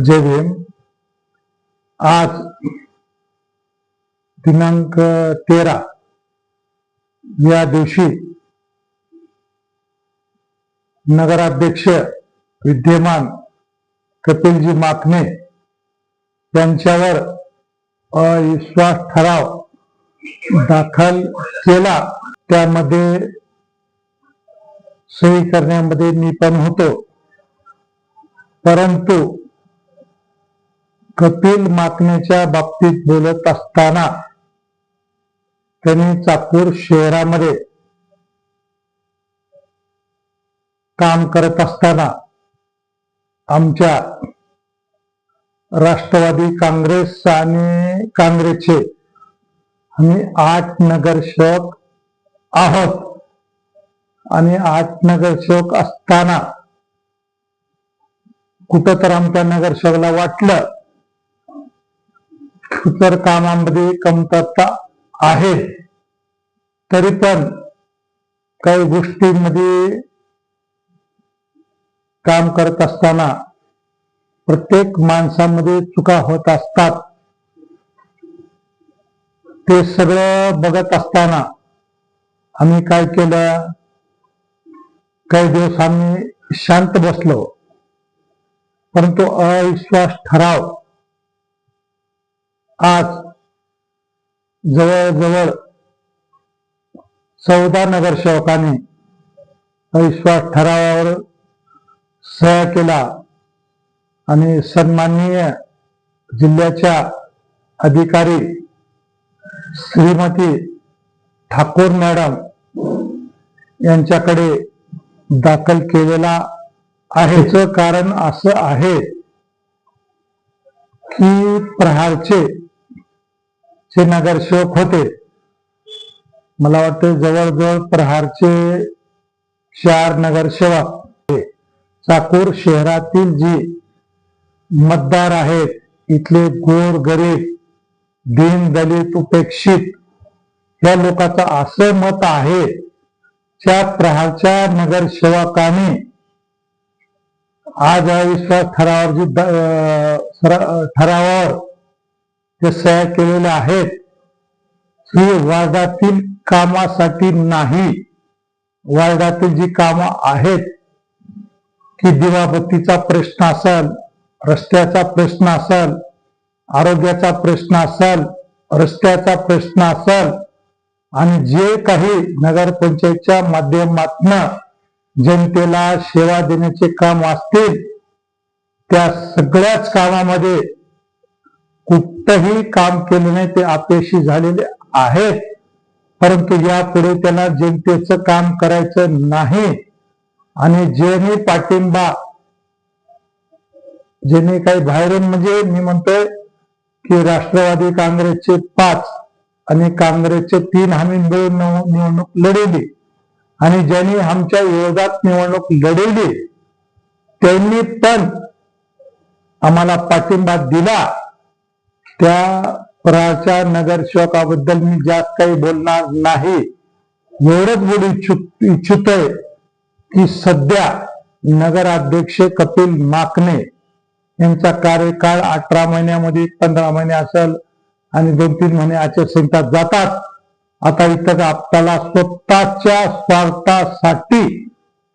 जय भीम. आज दिनांक तेरा या दिवशी नगराध्यक्ष विद्यमान कपिलजी माकणे यांच्यावर अविश्वास ठराव दाखल केला. त्यामध्ये सही करण्यामध्ये मी पण होतो. परंतु कपिल माकणेच्या बाबतीत बोलत असताना त्यांनी चाकूर शहरामध्ये काम करत असताना आमच्या राष्ट्रवादी काँग्रेस आणि काँग्रेसचे आम्ही आठ नगरसेवक आहोत. आणि आठ नगरसेवक असताना कुठं तर आमच्या नगरसेवकला वाटलं इतर कामामध्ये कमतरता आहे तरी पण काही गोष्टींमध्ये काम करत असताना प्रत्येक माणसामध्ये चुका होत असतात. ते सगळं बघत असताना आम्ही काय केलं? काही दिवस आम्ही शांत बसलो परंतु अविश्वास ठराव आज जवळजवळ चौदा नगरसेवकांनी अविश्वास ठरावावर सह्या केला आणि सन्माननीय जिल्ह्याच्या अधिकारी श्रीमती ठाकूर मॅडम यांच्याकडे दाखल केलेला आहेच कारण असं आहे की प्रहारचे जे नगरसेवक होते. मला वाटतं जवळजवळ प्रहारचे चार नगरसेवक चाकूर शहरातील जी मतदार आहेत इथले गोर गरीब दीन दलित उपेक्षित या लोकांचं असं मत आहे त्या प्रहारच्या नगरसेवकाने आज अविश्वास ठरावावर जी अं, ठरावावर जे सह्या केलेल्या आहेत ही वार्डातील कामासाठी नाही. वार्डातील जी कामं आहेत की दिवाबत्तीचा प्रश्न असेल रस्त्याचा प्रश्न असेल आरोग्याचा प्रश्न असेल रस्त्याचा प्रश्न असेल आणि जे काही नगरपंचायतच्या माध्यमातून जनतेला सेवा देण्याचे काम असतील त्या सगळ्याच कामामध्ये कुठंही काम केलं नाही ते अपयशी झालेले आहेत. परंतु यापुढे त्याला जनतेचं काम करायचं नाही. आणि ज्यांनी पाठिंबा ज्यांनी काही बाहेरून म्हणजे मी म्हणतोय की राष्ट्रवादी काँग्रेसचे पाच आणि काँग्रेसचे तीन आम्ही मिळून निवडणूक लढवली. आणि ज्यांनी आमच्या विरोधात निवडणूक लढवली त्यांनी पण आम्हाला पाठिंबा दिला. त्या प्रहारच्या नगरसेवकाबद्दल मी जास्त काही बोलणार नाही. एवढंच बोलू इच्छुक इच्छितोय की सध्या नगराध्यक्ष कपिल माकने यांचा कार्यकाळ अठरा महिन्यामध्ये पंधरा महिने असेल आणि दोन तीन महिने आचारसंहिता जातात. आता इथं आपल्याला स्वतःच्या स्वार्थासाठी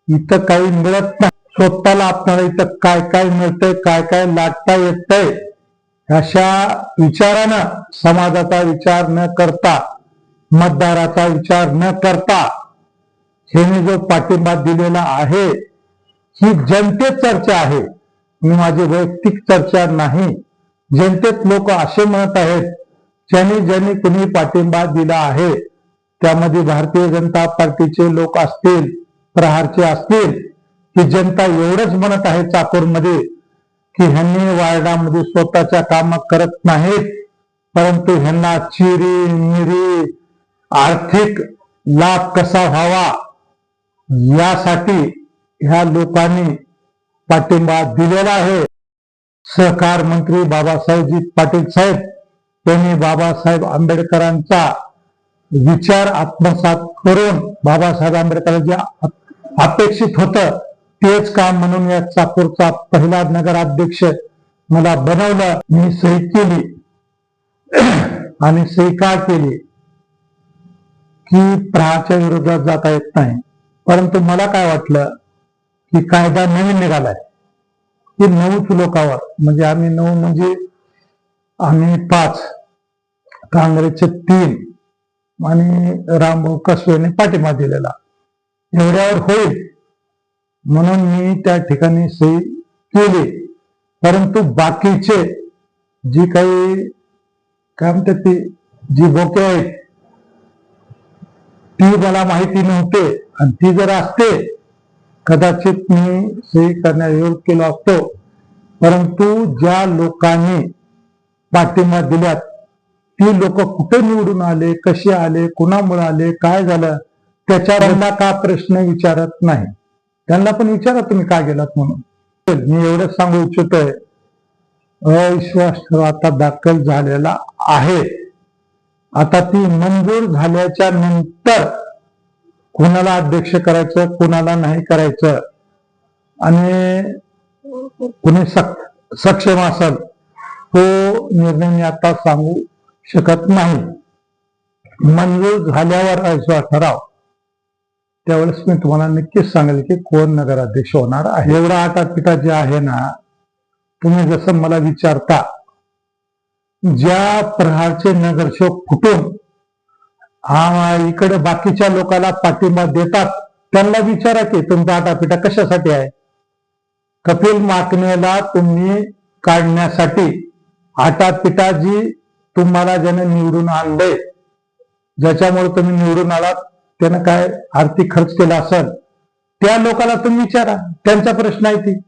इथं काही मिळत नाही. स्वतःला आपल्याला इथं काय काय मिळतंय काय काय लाटता येतंय अशा विचारानं समाजाचा विचार न करता मतदाराचा विचार न करता ह्याने जो पाठिंबा दिलेला आहे ही जनतेत चर्चा आहे. मी माझी वैयक्तिक चर्चा नाही. जनतेत लोक असे म्हणत आहेत ज्यांनी ज्यांनी कुणी पाठिंबा दिला आहे त्यामध्ये भारतीय जनता पार्टीचे लोक असतील प्रहारचे असतील की जनता एवढंच म्हणत आहे चाकूरमध्ये की ह्यांनी वार्डामध्ये स्वतःच्या काम करत नाहीत परंतु ह्यांना चिरी मिरी आर्थिक लाभ कसा व्हावा यासाठी ह्या लोकांनी पाठिंबा दिलेला आहे. सहकार मंत्री बाबासाहेबजी पाटील साहेब त्यांनी बाबासाहेब आंबेडकरांचा विचार आत्मसात करून बाबासाहेब आंबेडकरांचे अपेक्षित होतं तेच काम म्हणून या चाकूरचा पहिला नगराध्यक्ष मला बनवलं मी सही केली. आणि सही का केली की प्रहारच्या विरोधात जाता येत नाही. परंतु मला काय वाटलं की कायदा नवीन निघालाय. की नऊच लोकांवर म्हणजे आम्ही नऊ म्हणजे आम्ही पाच काँग्रेसचे तीन आणि रामभाऊ कसवेने पाठिंबा दिलेला. एवढ्यावर होईल. म्हणून मी त्या ठिकाणी सही केली. परंतु बाकीचे जी काही काय म्हणतात ती जी बोके आहेत ती मला माहिती नव्हते. आणि ती जर असते कदाचित मी सही करण्यास विरोध केलो असतो. परंतु ज्या लोकांनी पाठिंबा दिल्यात ती लोक कुठे निवडून आले कसे आले कुणामुळे आले काय झालं त्याच्यावर का प्रश्न विचारत नाही? त्यांना पण विचारा तुम्ही का गेलात म्हणून. मी एवढंच सांगू इच्छितोय. अविश्वास ठराव आता दाखल झालेला आहे. आता ती मंजूर झाल्याच्यानंतर कोणाला अध्यक्ष करायचं कोणाला नाही करायचं? आणि कुणी सक- सक्षम असेल तो निर्णय मी आता सांगू शकत नाही. मंजूर झाल्यावर अविश्वास ठराव. त्यावेळेस मी तुम्हाला नक्कीच सांगेल की कोण नगराध्यक्ष होणार आहे. एवढा आटापिटा जे आहे ना तुम्ही जसं मला विचारता ज्या प्रहारचे नगरसेवक फुटून हा इकडे बाकीच्या लोकांना पाठिंबा देतात त्यांना विचारा की तुमचा आटापिटा कशासाठी आहे? कपिल माकनेला तुम्ही काढण्यासाठी आटापिटा जी तुम्हाला ज्याने निवडून आणलंय ज्याच्यामुळे तुम्ही निवडून आलात त्यानं काय आर्थिक खर्च केला असेल त्या लोकांना तुम्ही विचारा. त्यांचा प्रश्न आहे ती.